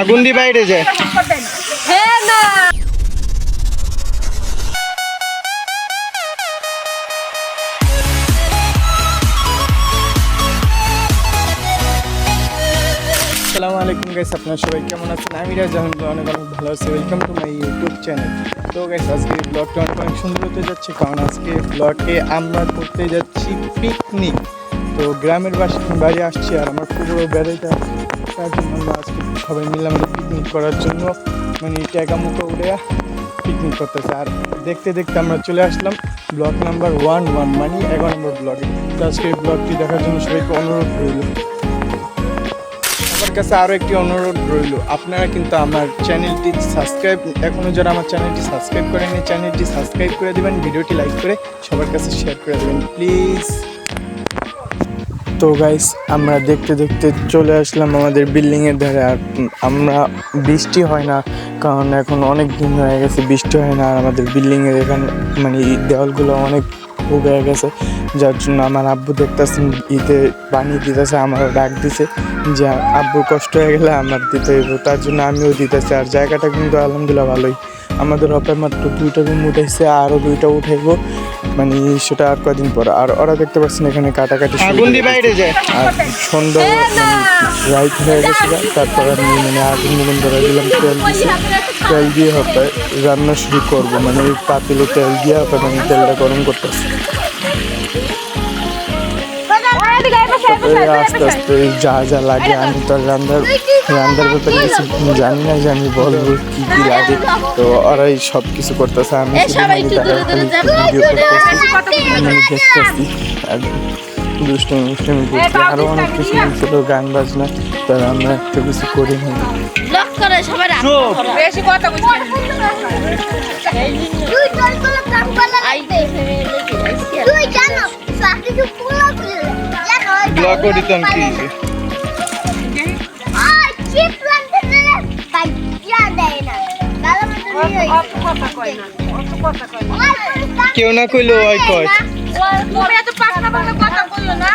আগুন দি বাইরে যায়। হ্যাঁ আসসালামু আলাইকুম গাইস আপনারা সবাই কেমন আছেন? আমি রাজ অনেক অনেক ভালো আছি। Welcome to my YouTube channel তো গাইস আজকে ব্লগটা অনেক সুন্দর হতে যাচ্ছে, কারণ আজকে ব্লগে আমরা করতে যাচ্ছি পিকনিক তো গ্রামের বাসা বাড়ি আসছি আর আমার পুরো বেড়াইটা তার জন্য আমরা আজকে সবাই মিলে আমরা পিকনিক করার জন্য মানে ট্যাগা মুখো উড়ে পিকনিক করতেছে। আর দেখতে দেখতে আমরা চলে আসলাম ব্লক নাম্বার ওয়ান ওয়ান মানে এগারো নম্বর ব্লগে তো আজকে এই ব্লগটি দেখার জন্য সবাইকে অনুরোধ রইল। আমার কাছে আরও একটি অনুরোধ রইল। আপনারা কিন্তু আমার চ্যানেলটি সাবস্ক্রাইব এখনও যারা আমার চ্যানেলটি সাবস্ক্রাইব করেনি চ্যানেলটি সাবস্ক্রাইব করে দেবেন, ভিডিওটি লাইক করে সবার কাছে শেয়ার করে দেবেন। প্লিজ তো গাইস আমরা দেখতে দেখতে চলে আসলাম আমাদের বিল্ডিংয়ের ধারে। আর আমরা বৃষ্টি হয় না, কারণ এখন অনেক দিন হয়ে গেছে, বৃষ্টি হয় না। আর আমাদের বিল্ডিংয়ের এখানে মানে দেওয়ালগুলো অনেক উবে গেছে, যার জন্য আমার আব্বু দেখতেছেন ঈদে পানি দিতেছে, আমারও ডাক দিছে যে আব্বুর কষ্ট হয়ে গেলে আমার দিতে হইব। তার জন্য আমিও দিতেছি, আর জায়গাটা কিন্তু আলহামদুলিল্লাহ ভালোই। আমাদের অপের মাত্র দুইটা রুম উঠাইছে আরও দুইটা উঠাইবো। মানে সেটা আর কদিন পর। আর ওরা দেখতে পাচ্ছেন এখানে কাটাকাটি শুরু আগুন দি বাইরে যায় আর সন্ধ্যা রাইট হয়ে গেছে। তারপর আমি মানে আগুন মুগুন ধরে দিলাম তেল দিছি। তেল দিয়ে হবে রান্না শুরু করব। মানে ওই পাতিলে তেল দিয়ে হবে মানে তেলটা গরম করতেছি। তারপরে আস্তে আস্তে যা যা লাগে আমি তো রান্নার রান্নার ব্যাপারে কিছু জানি না যে আমি বলব কি কি লাগে। তো ওরাই সব কিছু করতেছে আমি শুধু মানে ভিডিও করতেছি। আমি দুষ্টমি মুষ্টমি করছি। আরও অনেক কিছু ছিল গান বাজনা তারা আমরা একটা কিছু করি না বেশি কথা। তুই জানো জানো ব্লগ করিতাম কি কেউ না কইলো ওই কয় তুমি এত পাকনা পাকনা কথা বলল না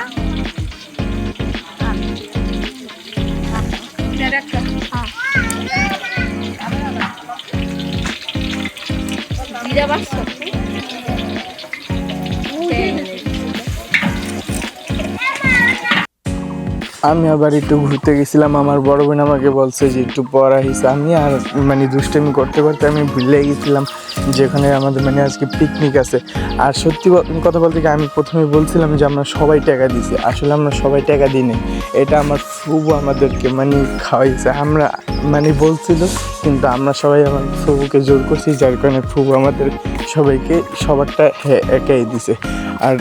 জিরা বাক্স। আমি আবার একটু ঘুরতে গেছিলাম, আমার বড় বোন আমাকে বলছে যে একটু পড়া হিসেবে আমি আর মানে দুষ্টামি করতে করতে আমি ভুলে গেছিলাম যেখানে আমাদের মানে আজকে পিকনিক আছে। আর সত্যি কথা বলতে কি, আমি প্রথমে বলছিলাম যে আমরা সবাই টাকা দিছি আসলে আমরা সবাই টাকা দিই এটা আমার ফুবু আমাদেরকে মানে খাওয়াইছে। আমরা মানে বলছিল, কিন্তু আমরা সবাই আমার ফুবুকে জোর করছি, যার কারণে ফুবু আমাদের সবাইকে সবারটা একাই দিছে। আর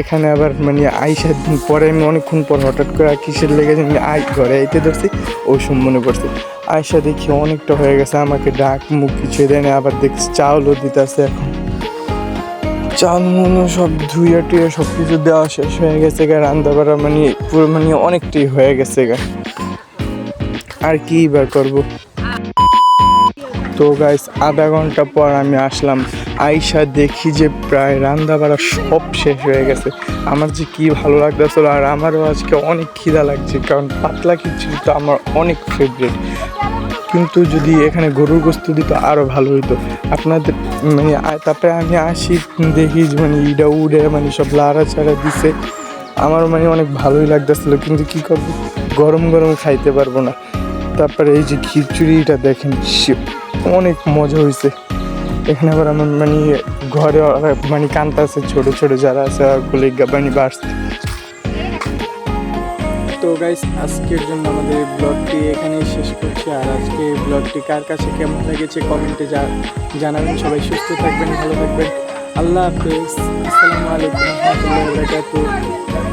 এখানে আবার মানে আইসার দিন পরে আমি অনেকক্ষণ পর হঠাৎ করে কিসের লেগে জানি আই ঘরে আইতে ধরছি ওই সব মনে পড়ছে আয়সা দেখি অনেকটা হয়ে গেছে, আমাকে ডাক মুখ কিছু দেয় না, আবার দেখছি চাউলও দিতেছে এখন। চাল মনে সব ধুয়ে টুয়ে সব কিছু দেওয়া শেষ হয়ে গেছে গা, রান্না বাড়া মানে পুরো মানে অনেকটাই হয়ে গেছে গা। আর কি বার করব? তো গাইস আধা ঘণ্টা পর আমি আসলাম। আইসা দেখি যে প্রায় রান্না বাড়া সব শেষ হয়ে গেছে। আমার যে কি ভালো লাগতেছিল আর আমারও আজকে অনেক খিদা লাগছে, কারণ পাতলা খিচুড়ি তো আমার অনেক ফেভারিট কিন্তু যদি এখানে গরুর গোস্ত দিত আরও ভালো হইতো। আপনাদের মানে তারপরে আমি আসি, দেখি যে মানে ইডা উড়ে মানে সব লাড়া ছাড়া দিছে। আমার মানে অনেক ভালোই লাগতেছিল কিন্তু কি করব? গরম গরম খাইতে পারব না। তারপরে এই যে খিচুড়িটা দেখেন অনেক মজা হয়েছে এখানে আবার আমার মানে ঘরে মানে কান্তা আছে, ছোট ছোট যারা আছে ওগুলি মানে বাড়ছে। তো গাইস আজকের জন্য আমাদের ব্লগটি এখানেই শেষ করছি। আর আজকে এই ব্লগটি কার কাছে কেমন লেগেছে কমেন্টে জানাবেন। সবাই সুস্থ থাকবেন, ভালো থাকবেন। আল্লাহ হাফেজ। আসসালামু আলাইকুম। রহমতুল্লাহ